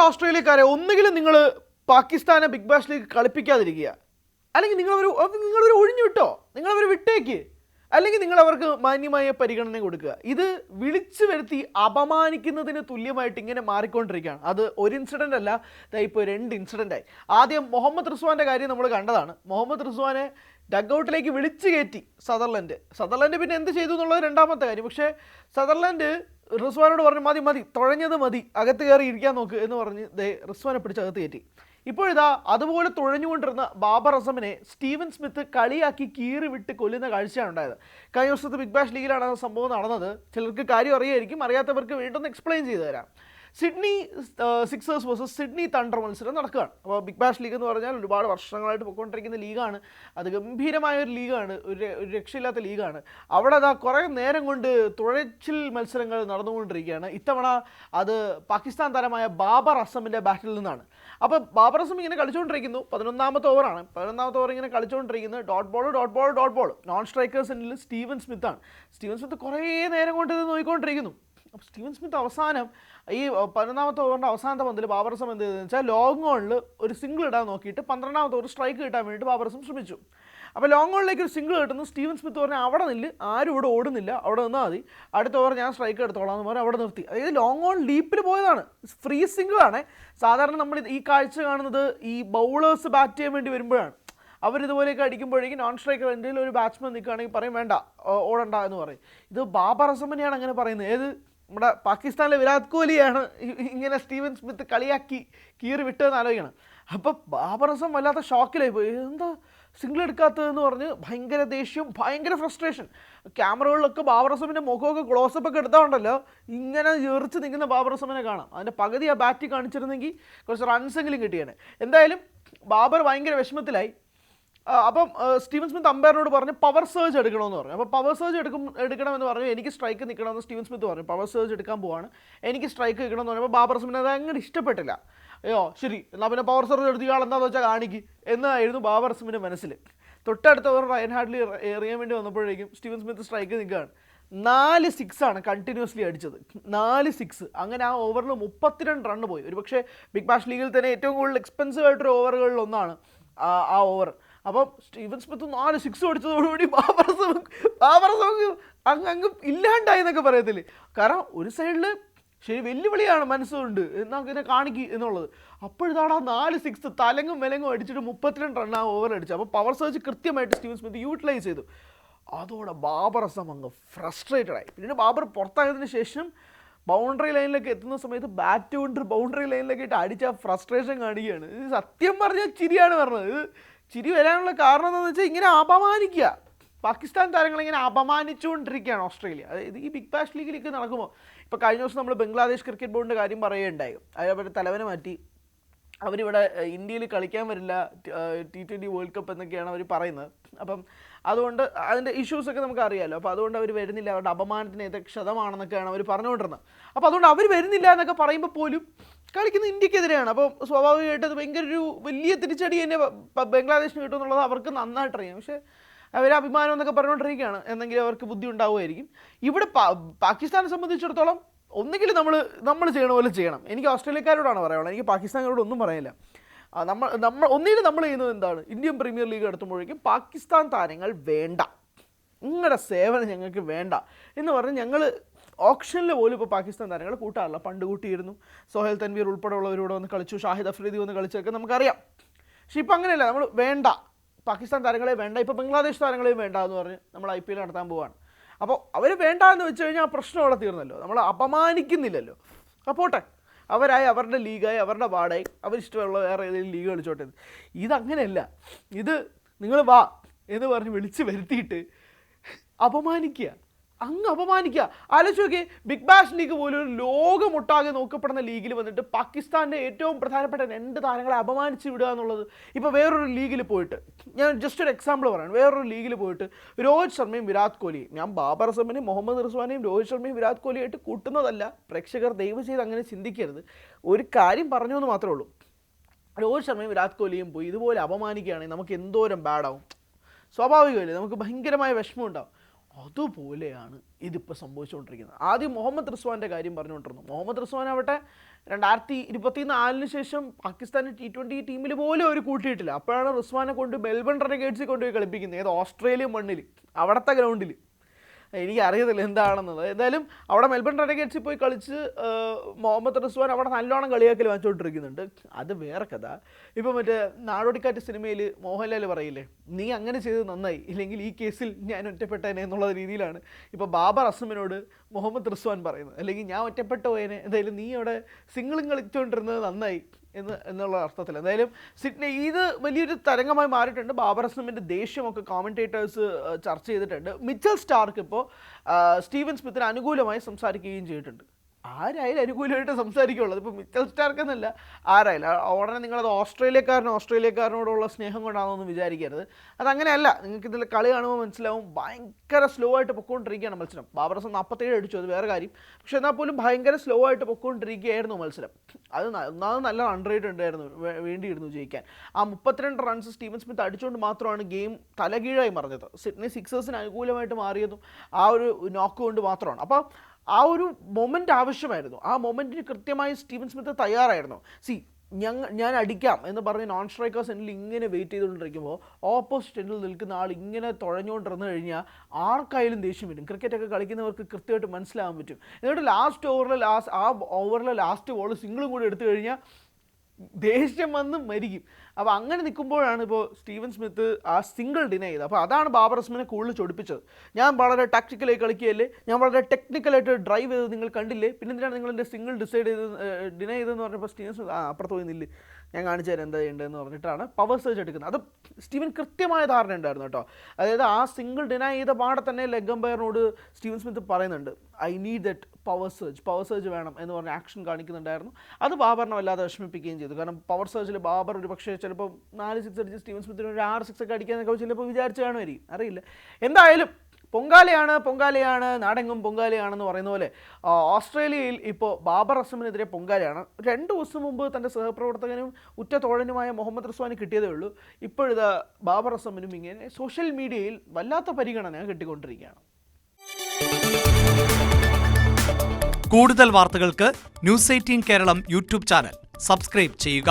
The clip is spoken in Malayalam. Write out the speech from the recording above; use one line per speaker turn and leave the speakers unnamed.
ഓസ്ട്രേലിയക്കാരെ ഒന്നുകിലും നിങ്ങൾ പാകിസ്ഥാനെ ബിഗ് ബാഷിലേക്ക് കളിപ്പിക്കാതിരിക്കുക. അല്ലെങ്കിൽ നിങ്ങളൊരു നിങ്ങളൊരു ഒഴിഞ്ഞു വിട്ടോ? നിങ്ങളവർ വിട്ടേക്ക്. അല്ലെങ്കിൽ നിങ്ങൾ അവർക്ക് മാന്യമായ പരിഗണന കൊടുക്കുക. ഇത് വിളിച്ചു വരുത്തി അപമാനിക്കുന്നതിന് തുല്യമായിട്ട് ഇങ്ങനെ മാറിക്കൊണ്ടിരിക്കുകയാണ്. അത് ഒരു ഇൻസിഡന്റ് അല്ല ഇപ്പോൾ രണ്ട് ഇൻസിഡന്റായി ആദ്യം മുഹമ്മദ് റിസ്വാന്റെ കാര്യം നമ്മൾ കണ്ടതാണ്. മുഹമ്മദ് റിസ്വാനെ ഡഗ്ഔട്ടിലേക്ക് വിളിച്ചു കയറ്റി സദർലൻഡ് സദർലൻഡ് പിന്നെ എന്ത് ചെയ്തു എന്നുള്ളത് രണ്ടാമത്തെ കാര്യം. പക്ഷേ സദർലൻഡ് റിസ്വാനോട് പറഞ്ഞു മതി മതി തുഴഞ്ഞത് മതി അകത്ത് കയറി ഇരിക്കാൻ നോക്ക് എന്ന് പറഞ്ഞ് ദേ റിസ്വാനെ പിടിച്ച് അകത്ത് കയറ്റി. ഇപ്പോഴിതാ അതുപോലെ തുഴഞ്ഞുകൊണ്ടിരുന്ന ബാബർ അസമിനെ സ്റ്റീവൻ സ്മിത്ത് കളിയാക്കി കീറി വിട്ട് കൊല്ലുന്ന കാഴ്ചയാണ് ഉണ്ടായത്. കഴിഞ്ഞ വർഷത്തെ ബിഗ് ബാഷ് ലീഗിലാണ് ആ സംഭവം നടന്നത്. ചിലർക്ക് കാര്യം അറിയായിരിക്കും അറിയാത്തവർക്ക് വീണ്ടും എക്സ്പ്ലെയിൻ ചെയ്തു തരാം. Sydney Sixers versus Sydney Thunder മത്സരം നടക്കുകയാണ്. അപ്പോൾ ബിഗ് ബാഷ് ലീഗ് എന്ന് പറഞ്ഞാൽ ഒരുപാട് വർഷങ്ങളായിട്ട് പൊയ്ക്കൊണ്ടിരിക്കുന്ന ലീഗാണ്. അത് ഗംഭീരമായ ഒരു ലീഗാണ്. ഒരു ഒരു രക്ഷയില്ലാത്ത ലീഗാണ്. അവിടെ അതാ കുറേ നേരം കൊണ്ട് തുഴച്ചിൽ മത്സരങ്ങൾ നടന്നുകൊണ്ടിരിക്കുകയാണ്. ഇത്തവണ അത് പാകിസ്ഥാൻ താരമായ ബാബർ അസമിന്റെ ബാറ്റിൽ നിന്നാണ്. അപ്പോൾ ബാബർ അസം ഇങ്ങനെ കളിച്ചുകൊണ്ടിരിക്കുന്നു. പതിനൊന്നാമത്തെ ഓവറാണ്. പതിനൊന്നാമത്തെ ഓവർ ഇങ്ങനെ കളിച്ചുകൊണ്ടിരിക്കുന്നു dot ball dot ball dot ball. Non സ്ട്രൈക്കേഴ്സിനിൽ Steven സ്മിത്താണ്. സ്റ്റീവൻ സ്മിത്ത് കുറേ നേരം കൊണ്ട് ഇത് നോക്കിക്കൊണ്ടിരിക്കുന്നു. അപ്പോൾ സ്റ്റീവൻ സ്മിത്ത് അവസാനം ഈ പതിനൊന്നാമത്തെ ഓവറിന്റെ അവസാനത്തെ പന്തിൽ ബാബർസം എന്ത് ചെയ്തതെന്ന് വെച്ചാൽ ലോങ് ഓണിൽ ഒരു സിംഗിൾ ഇടാൻ നോക്കിയിട്ട് പന്ത്രണ്ടാമത്തെ ഓവർ സ്ട്രൈക്ക് കിട്ടാൻ വേണ്ടിയിട്ട് ബാബർസം ശ്രമിച്ചു. അപ്പോൾ ലോങ് ഓണിലേക്ക് ഒരു സിംഗിൾ കിട്ടുന്നു. സ്റ്റീവൻ സ്മിത്ത് പറഞ്ഞാൽ അവിടെ നില്ല് ആരും ഇവിടെ ഓടുന്നില്ല അവിടെ നിന്നാൽ മതി. അടുത്ത ഓവർ ഞാൻ സ്ട്രൈക്ക് എടുത്തോളാം എന്ന് പറഞ്ഞാൽ അവിടെ നിർത്തി. അതായത് ലോങ് ഓൺ ലീപ്പിൽ പോയതാണ്. ഫ്രീ സിംഗിൾ ആണ്. സാധാരണ നമ്മൾ ഈ കാഴ്ച കാണുന്നത് ഈ ബൗളേഴ്സ് ബാറ്റ് ചെയ്യാൻ വേണ്ടി വരുമ്പോഴാണ്. അവരിതുപോലെയൊക്കെ അടിക്കുമ്പോഴേക്കും നോൺ സ്ട്രൈക്കർ എന്തെങ്കിലും ഒരു ബാറ്റ്സ്മാൻ നിൽക്കുകയാണെങ്കിൽ പറയും വേണ്ട ഓടണ്ട എന്ന് പറയും. ഇത് ബാബർ അസമനെയാണ് അങ്ങനെ പറയുന്നത്. ഏത്? നമ്മുടെ പാകിസ്ഥാനിലെ വിരാട് കോഹ്ലിയാണ് ഇങ്ങനെ സ്റ്റീവൻ സ്മിത്ത് കളിയാക്കി കീറി വിട്ടതെന്ന് ആലോചിക്കണം. അപ്പോൾ ബാബറസം വല്ലാത്ത ഷോക്കിലായി പോയി. എന്താ സിംഗിൾ എടുക്കാത്തതെന്ന് പറഞ്ഞ് ഭയങ്കര ദേഷ്യം ഭയങ്കര ഫ്രസ്ട്രേഷൻ. ക്യാമറകളിലൊക്കെ ബാബറസമിന്റെ മുഖമൊക്കെ ക്ലോസപ്പ് ഒക്കെ എടുത്താണ്ടല്ലോ ഇങ്ങനെ എറിച്ച് നിൽക്കുന്ന ബാബറസമിനെ കാണാം. അതിന്റെ പകുതി ആ ബാറ്റ് കാണിച്ചിരുന്നെങ്കിൽ കുറച്ച് റൺസെങ്കിലും കിട്ടിയാണ് എന്തായാലും ബാബർ ഭയങ്കര വിഷമത്തിലായി. അപ്പം സ്റ്റീവൻ സ്മിത്ത് അമ്പയറിനോട് പറഞ്ഞു പവർ സർജ് എടുക്കണമെന്ന് പറഞ്ഞു. അപ്പോൾ പവർ സർജ് എടുക്കും എടുക്കണമെന്ന് പറഞ്ഞു എനിക്ക് സ്ട്രൈക്ക് നിൽക്കണമെന്ന് സ്റ്റീവൻ സ്മിത്ത് പറഞ്ഞു. പവർ സർജ് എടുക്കാൻ പോവാണ്. എനിക്ക് സ്ട്രൈക്ക് നിൽക്കണമെന്ന് പറഞ്ഞപ്പോൾ ബാബർ സ്മിത്ത് അത് അങ്ങനെ ഇഷ്ടപ്പെട്ടില്ല. അയ്യോ ശരി എന്നാൽ പിന്നെ പവർ സർജ് എടുത്ത് ഇയാൾ എന്താണെന്ന് വെച്ചാൽ കാണിക്ക്. എന്നായിരുന്നു ബാബർ സ്മിന്റെ മനസ്സിൽ തൊട്ടടുത്ത ഓവർ റയൻ ഹാർഡ്ലി എറിയാൻ വേണ്ടി വന്നപ്പോഴേക്കും സ്റ്റീവൻ സ്മിത്ത് സ്ട്രൈക്ക് നിൽക്കുകയാണ്. നാല് സിക്സ് ആണ് കണ്ടിന്യൂസ്ലി അടിച്ചത്. നാല് സിക്സ് അങ്ങനെ ആ ഓവറിൽ മുപ്പത്തിരണ്ട് റണ്ണ് പോയി. ഒരു പക്ഷേ ബിഗ് ബാഷ് ലീഗിൽ തന്നെ ഏറ്റവും കൂടുതൽ എക്സ്പെൻസീവ് ആയിട്ടൊരു ഓവറുകളിൽ ഒന്നാണ് ആ ഓവർ അപ്പം സ്റ്റീവൻ സ്മിത്ത് നാല് സിക്സ് അടിച്ചതോടുകൂടി ബാബർ അസം ബാബർ അസം അങ്ങ് അങ്ങ് ഇല്ലാണ്ടായി എന്നൊക്കെ പറയത്തില്ലേ? കാരണം ഒരു സൈഡിൽ ശരി വെല്ലുവിളിയാണ് മനസ്സുകൊണ്ട് എന്നാ ഇതിനെ കാണിക്കുക എന്നുള്ളത്. അപ്പോഴിതാണ് ആ നാല് സിക്സ് തലങ്ങും വിലങ്ങും അടിച്ചിട്ട് മുപ്പത്തിരണ്ട് റൺ ആ ഓവർ അടിച്ചു അപ്പോൾ പവർ സർജ് കൃത്യമായിട്ട് സ്റ്റീവൻ സ്മിത്ത് യൂട്ടിലൈസ് ചെയ്തു. അതോടെ ബാബർ അസം അങ്ങ് ഫ്രസ്ട്രേറ്റഡ് ആയി. പിന്നീട് ബാബർ പുറത്തായതിനു ശേഷം ബൗണ്ടറി ലൈനിലേക്ക് എത്തുന്ന സമയത്ത് ബാറ്റ് കൊണ്ട് ബൗണ്ടറി ലൈനിലേക്ക് ഇട്ട് അടിച്ച ഫ്രസ്ട്രേഷൻ കാണിക്കുകയാണ്. ഇത് സത്യം പറഞ്ഞാൽ ചിരിയാണ് പറഞ്ഞത്. ഇത് ചിരി വരാനുള്ള കാരണം എന്താണെന്ന് വെച്ചാൽ ഇങ്ങനെ അപമാനിക്കുക പാകിസ്ഥാൻ താരങ്ങൾ ഇങ്ങനെ അപമാനിച്ചുകൊണ്ടിരിക്കുകയാണ് ഓസ്ട്രേലിയ. അതായത് ഈ ബിഗ് ബാഷ് ലീഗിലേക്ക് നടക്കുമ്പോൾ ഇപ്പോൾ കഴിഞ്ഞ ദിവസം നമ്മൾ ബംഗ്ലാദേശ് ക്രിക്കറ്റ് ബോർഡിന്റെ കാര്യം പറയുകയുണ്ടായി. അതേപോലെ തലവനെ മാറ്റി. അവരിവിടെ ഇന്ത്യയിൽ കളിക്കാൻ വരില്ല ടി ട്വന്റി വേൾഡ് കപ്പ് എന്നൊക്കെയാണ് അവർ പറയുന്നത്. അപ്പം അതുകൊണ്ട് അതിന്റെ ഇഷ്യൂസൊക്കെ നമുക്ക് അറിയാമല്ലോ അപ്പോൾ അതുകൊണ്ട് അവർ വരുന്നില്ല. അവരുടെ അപമാനത്തിന് ഏത് ക്ഷതമാണെന്നൊക്കെയാണ് അവർ പറഞ്ഞുകൊണ്ടിരുന്നത് അപ്പോൾ അതുകൊണ്ട് അവർ വരുന്നില്ല എന്നൊക്കെ പറയുമ്പോൾ പോലും കളിക്കുന്ന ഇന്ത്യക്കെതിരെയാണ്. അപ്പോൾ സ്വാഭാവികമായിട്ട് അത് ഭയങ്കര ഒരു വലിയ തിരിച്ചടി തന്നെ ബംഗ്ലാദേശിന് കിട്ടും ബംഗ്ലാദേശിന് കിട്ടുമെന്നുള്ളത് അവർക്ക് നന്നായിട്ടറിയാം. പക്ഷേ അവർ അഭിമാനം എന്നൊക്കെ പറഞ്ഞുകൊണ്ടിരിക്കുകയാണ്. എന്നെങ്കിലും അവർക്ക് ബുദ്ധി ഉണ്ടാവുമായിരിക്കും. ഇവിടെ പാകിസ്ഥാനെ സംബന്ധിച്ചിടത്തോളം ഒന്നുകിൽ നമ്മൾ നമ്മൾ ചെയ്യണ പോലെ ചെയ്യണം. എനിക്ക് ഓസ്ട്രേലിയക്കാരോടാണ് പറയാനുള്ളത്. എനിക്ക് പാകിസ്ഥാനോട് ഒന്നും നമ്മൾ നമ്മൾ ഒന്നിൽ നമ്മൾ ചെയ്യുന്നത് എന്താണ്? ഇന്ത്യൻ പ്രീമിയർ ലീഗ് എടുത്തുമ്പോഴേക്കും പാകിസ്ഥാൻ താരങ്ങൾ വേണ്ട. നിങ്ങളുടെ സേവനം ഞങ്ങൾക്ക് വേണ്ട എന്ന് പറഞ്ഞ് ഞങ്ങൾ ഓപ്ഷനിൽ പോലും ഇപ്പോൾ പാകിസ്ഥാൻ താരങ്ങൾ കൂട്ടാറില്ല. പണ്ട് കൂട്ടിയിരുന്നു. സോഹേൽ തൻവീർ ഉൾപ്പെടെയുള്ളവരോട് വന്ന് കളിച്ചു. ഷാഹിദ് അഫ്രീദി വന്ന് കളിച്ചൊക്കെ നമുക്കറിയാം. പക്ഷേ ഇപ്പം അങ്ങനെയല്ല. നമ്മൾ വേണ്ട. പാകിസ്ഥാൻ താരങ്ങളെ വേണ്ട. ഇപ്പോൾ ബംഗ്ലാദേശ് താരങ്ങളെയും വേണ്ട എന്ന് പറഞ്ഞ് നമ്മൾ ഐ പി എൽ നടത്താൻ പോവാണ്. അപ്പോൾ അവർ വേണ്ട എന്ന് വെച്ച് കഴിഞ്ഞാൽ ആ പ്രശ്നം അവിടെ തീർന്നല്ലോ. നമ്മൾ അപമാനിക്കുന്നില്ലല്ലോ. അപ്പോട്ടെ പോട്ടെ. അവരായി അവരുടെ ലീഗായി അവരുടെ വാർഡായി. അവരിഷ്ടമുള്ള വേറെ ഏതെങ്കിലും ലീഗ് കളിച്ചോട്ടെ. ഇതങ്ങനെയല്ല. ഇത് നിങ്ങൾ വാ എന്ന് പറഞ്ഞ് വിളിച്ച് വരുത്തിയിട്ട് അപമാനിക്കുക അങ്ങ് അപമാനിക്കുക. ആലോചിച്ച് നോക്കി ബിഗ് ബാഷ് ലീഗ് പോലും ഒരു ലോകമൊട്ടാകെ നോക്കപ്പെടുന്ന ലീഗിൽ വന്നിട്ട് പാകിസ്ഥാന്റെ ഏറ്റവും പ്രധാനപ്പെട്ട രണ്ട് താരങ്ങളെ അപമാനിച്ച് വിടുക എന്നുള്ളത് ഇപ്പോൾ വേറൊരു ലീഗിൽ പോയിട്ട്. ഞാൻ ജസ്റ്റ് ഒരു എക്സാമ്പിൾ പറയാണ്. വേറൊരു ലീഗിൽ പോയിട്ട് രോഹിത് ശർമ്മയും വിരാട് കോഹ്ലിയും ഞാൻ ബാബർ അസമിനെയും മുഹമ്മദ് റിസ്വാനെയും രോഹിത് ശർമ്മയും വിരാട് കോഹ്ലിയായിട്ട് കൂട്ടുന്നതല്ല. പ്രേക്ഷകർ ദയവ് ചെയ്ത് അങ്ങനെ ചിന്തിക്കരുത്. ഒരു കാര്യം പറഞ്ഞു എന്ന് മാത്രമേ ഉള്ളൂ. രോഹിത് ശർമ്മയും വിരാട് കോഹ്ലിയും പോയി ഇതുപോലെ അപമാനിക്കുകയാണെങ്കിൽ നമുക്ക് എന്തോരം ബാഡാവും സ്വാഭാവികമല്ലേ? നമുക്ക് ഭയങ്കരമായ വിഷമം ഉണ്ടാവും. അതുപോലെയാണ് ഇതിപ്പോൾ സംഭവിച്ചുകൊണ്ടിരിക്കുന്നത്. ആദ്യം മുഹമ്മദ് റിസ്വാന്റെ കാര്യം പറഞ്ഞുകൊണ്ടിരുന്നു. മുഹമ്മദ് റിസ്വാൻ ആവട്ടെ രണ്ടായിരത്തി ഇരുപത്തി നാലിന് ശേഷം പാകിസ്ഥാൻ ടി ട്വന്റി ടീമിൽ പോലും അവർ കൂട്ടിയിട്ടില്ല. അപ്പോഴാണ് റിസ്വാനെ കൊണ്ട് മെൽബൺ റെനഗേറ്റ്സിൽ കൊണ്ടുപോയി കളിപ്പിക്കുന്നത്. ഏത്? ഓസ്ട്രേലിയൻ മണ്ണിൽ അവിടുത്തെ ഗ്രൗണ്ടിൽ എനിക്ക് അറിയത്തില്ല എന്താണെന്നത് എന്തായാലും അവിടെ മെൽബൺ റെനഗേറ്റ്സിൽ പോയി കളിച്ച് മുഹമ്മദ് റിസ്വാൻ അവിടെ നല്ലോണം കളിയാക്കൽ വാങ്ങിച്ചുകൊണ്ടിരിക്കുന്നുണ്ട് അത് വേറെ കഥ. ഇപ്പം മറ്റേ നാടോടിക്കാറ്റ് സിനിമയിൽ മോഹൻലാൽ പറയില്ലേ നീ അങ്ങനെ ചെയ്തത് നന്നായി ഇല്ലെങ്കിൽ ഈ കേസിൽ ഞാൻ ഒറ്റപ്പെട്ടേനെ എന്നുള്ള രീതിയിലാണ് ഇപ്പോൾ ബാബർ അസമിനോട് മുഹമ്മദ് റിസ്വാൻ പറയുന്നത്. അല്ലെങ്കിൽ ഞാൻ ഒറ്റപ്പെട്ട പോയേനെ എന്തായാലും നീ അവിടെ സിംഗിളും കളിച്ചുകൊണ്ടിരുന്നത് നന്നായി എന്ന് എന്നുള്ള അർത്ഥത്തിൽ. എന്തായാലും സിഡ്നി ഇത് വലിയൊരു തരംഗമായി മാറിയിട്ടുണ്ട്. ബാബർ അസ്ലമിന്റെ ദേഷ്യമൊക്കെ കോമന്റേറ്റേഴ്സ് ചർച്ച ചെയ്തിട്ടുണ്ട്. മിച്ചൽ സ്റ്റാർക്ക് ഇപ്പോൾ സ്റ്റീവൻ സ്മിത്തിന് അനുകൂലമായി സംസാരിക്കുകയും ചെയ്തിട്ടുണ്ട്. ആരായാലും അനുകൂലമായിട്ട് സംസാരിക്കുള്ളൂ. അതിപ്പോൾ മിച്ചൽ സ്റ്റാർക്ക് എന്നല്ല ആരായാലും. ആ, ഉടനെ നിങ്ങളത് ഓസ്ട്രേലിയക്കാരനും ഓസ്ട്രേലിയക്കാരനോടുള്ള സ്നേഹം കൊണ്ടാണെന്നൊന്നും വിചാരിക്കരുത്. അതങ്ങനെയല്ല നിങ്ങൾക്ക് ഇതിൽ കളി കാണുമ്പോൾ മനസ്സിലാവും ഭയങ്കര സ്ലോ ആയിട്ട് പൊക്കോണ്ടിരിക്കുകയാണ് മത്സരം. ബാബറസ് നാൽപ്പത്തേഴ് അടിച്ചു അത് വേറെ കാര്യം. പക്ഷെ എന്നാൽ പോലും ഭയങ്കര സ്ലോ ആയിട്ട് പൊക്കോണ്ടിരിക്കുകയായിരുന്നു മത്സരം. അത് ഒന്നാമത് നല്ല റൺ റേറ്റ് ഉണ്ടായിരുന്നു വേണ്ടിയിരുന്നു ജയിക്കാൻ. ആ മുപ്പത്തിരണ്ട് റൺസ് സ്റ്റീവൻ സ്മിത്ത് അടിച്ചുകൊണ്ട് മാത്രമാണ് ഗെയിം തലകീഴായി മറിഞ്ഞത്. സിഡ്നി സിക്സേഴ്സിന് അനുകൂലമായിട്ട് മാറിയതും ആ ഒരു നോക്ക് കൊണ്ട് മാത്രമാണ്. അപ്പോൾ ആ ഒരു മൊമെന്റ് ആവശ്യമായിരുന്നു. ആ മൊമെന്റിന് കൃത്യമായി സ്റ്റീവൻ സ്മിത്ത് തയ്യാറായിരുന്നു. സി ഞങ്ങൾ ഞാൻ അടിക്കാം എന്ന് പറഞ്ഞ് നോൺ സ്ട്രൈക്കേഴ്സ് എൻഡിൽ ഇങ്ങനെ വെയിറ്റ് ചെയ്തുകൊണ്ടിരിക്കുമ്പോൾ ഓപ്പോസിറ്റ് എൻഡിൽ നിൽക്കുന്ന ആൾ ഇങ്ങനെ തുഴഞ്ഞുകൊണ്ടിരുന്നു കഴിഞ്ഞാൽ ആർക്കായാലും ദേഷ്യം വരും. ക്രിക്കറ്റൊക്കെ കളിക്കുന്നവർക്ക് കൃത്യമായിട്ട് മനസ്സിലാകാൻ പറ്റും. എന്നിട്ട് ലാസ്റ്റ് ഓവറിൽ ലാസ്റ്റ് ആ ഓവറിലെ ലാസ്റ്റ് ബോൾ സിംഗിളും കൂടി എടുത്തു കഴിഞ്ഞാൽ ദേഷ്യം വന്ന് മരിക്കും. അപ്പോൾ അങ്ങനെ നിൽക്കുമ്പോഴാണ് ഇപ്പോൾ സ്റ്റീവൻ സ്മിത്ത് ആ സിംഗിൾ ഡിനൈ ചെയ്തത്. അപ്പോൾ അതാണ് ബാബർ അസ്മിനെ കൂടുതൽ ചൊടിപ്പിച്ചത്. ഞാൻ വളരെ ടാക്ടിക്കലായി കളിക്കുകയല്ലേ? ഞാൻ വളരെ ടെക്നിക്കലായിട്ട് ഡ്രൈവ് ചെയ്തത് നിങ്ങൾ കണ്ടില്ലേ? പിന്നെ എന്തിനാണ് നിങ്ങൾ എന്റെ സിംഗിൾ ഡിസൈഡ് ചെയ്ത് ഡിനൈ ചെയ്തതെന്ന് പറഞ്ഞപ്പോൾ സ്റ്റീവൻ സ്മിത്ത് ആ അപ്പുറത്ത് പോയി നില്ല്. ഞാൻ കാണിച്ചു തരാം എന്താ ചെയ്യേണ്ടതെന്ന് പറഞ്ഞിട്ടാണ് പവർ സർജ് എടുക്കുന്നത്. അത് സ്റ്റീവൻ കൃത്യമായ ധാരണ ഉണ്ടായിരുന്നു കേട്ടോ. അതായത് ആ സിംഗിൾ ഡിനൈ ചെയ്ത പാടെ തന്നെ ലെഗ് സ്റ്റീവൻ സ്മിത്ത് പറയുന്നുണ്ട് I need that power surge power surge വേണം എന്ന് പറഞ്ഞ ആക്ഷൻ കാണിക്കുന്നുണ്ടായിരുന്നു. അത് ബാബറിനെ വല്ലാതെ വിഷമിപ്പിക്കുകയും ചെയ്തു. കാരണം പവർ സർജിൽ ബാബർ ഒരു പക്ഷേ ചിലപ്പോൾ നാല് സിക്സ് അടിച്ച് സ്റ്റീവൻ സ്മിത്തിന് ഒരു ആറ് സിക്സ് ഒക്കെ അടിക്കാനൊക്കെ ചിലപ്പോൾ വിചാരിച്ചു കാണുമായിരിക്കും. അറിയില്ല. എന്തായാലും പൊങ്കാലയാണ് പൊങ്കാലയാണ് നാടെങ്ങും പൊങ്കാലയാണെന്ന് പറയുന്ന പോലെ ഓസ്ട്രേലിയയിൽ ഇപ്പോൾ ബാബർ അസമിനെതിരെ പൊങ്കാലയാണ്. രണ്ട് ദിവസം മുമ്പ് തന്റെ സഹപ്രവർത്തകനും ഉറ്റ തോഴനുമായ മുഹമ്മദ് റസ്വാന് കിട്ടിയതേ ഉള്ളൂ. ഇപ്പോഴിത് ബാബർ അസമിനും ഇങ്ങനെ സോഷ്യൽ മീഡിയയിൽ വല്ലാത്ത പരിഗണന കിട്ടിക്കൊണ്ടിരിക്കുകയാണ്.
കൂടുതൽ വാർത്തകൾക്ക് news eighteen Keralam YouTube channel. Subscribe ചെയ്യുക.